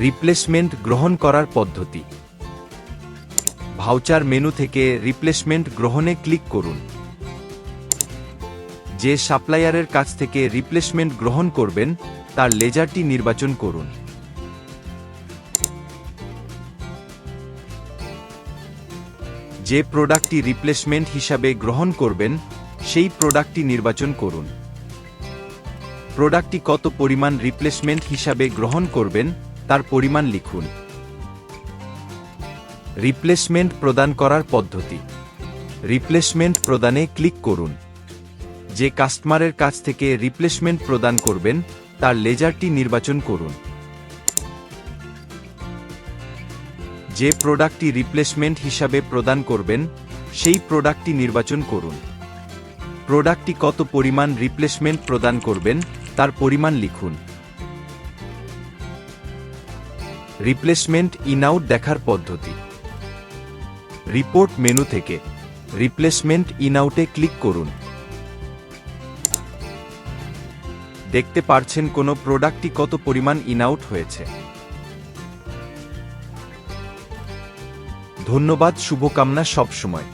Replacement গ্রহণ করার পদ্ধতি। ভাউচার মেনু থেকে রিপ্লেসমেন্ট গ্রহণে ক্লিক করুন। যে সাপ্লায়ারের কাছ থেকে রিপ্লেসমেন্ট গ্রহণ করবেন, তার লেজারটি নির্বাচন করুন। যে প্রোডাক্টটি রিপ্লেসমেন্ট হিসাবে গ্রহণ করবেন, সেই প্রোডাক্টটি নির্বাচন করুন। প্রোডাক্টটি কত পরিমাণ রিপ্লেসমেন্ট হিসাবে গ্রহণ করবেন তার পরিমাণ লিখুন। রিপ্লেসমেন্ট প্রদান করার পদ্ধতি। রিপ্লেসমেন্ট প্রদানে ক্লিক করুন। যে কাস্টমারের কাছ থেকে রিপ্লেসমেন্ট প্রদান করবেন, তার লেজারটি নির্বাচন করুন। যে প্রোডাক্টটি রিপ্লেসমেন্ট হিসাবে প্রদান করবেন, সেই প্রোডাক্টটি নির্বাচন করুন। প্রোডাক্টটি কত পরিমাণ রিপ্লেসমেন্ট প্রদান করবেন, তার পরিমাণ লিখুন। রিপ্লেসমেন্ট ইন আউট দেখার পদ্ধতি। রিপোর্ট মেনু থেকে রিপ্লেসমেন্ট ইন আউটে ক্লিক করুন। দেখতে পারছেন কোন প্রোডাক্টটি কত পরিমাণ ইন আউট হয়েছে। ধন্যবাদ, শুভকামনা সবসময়।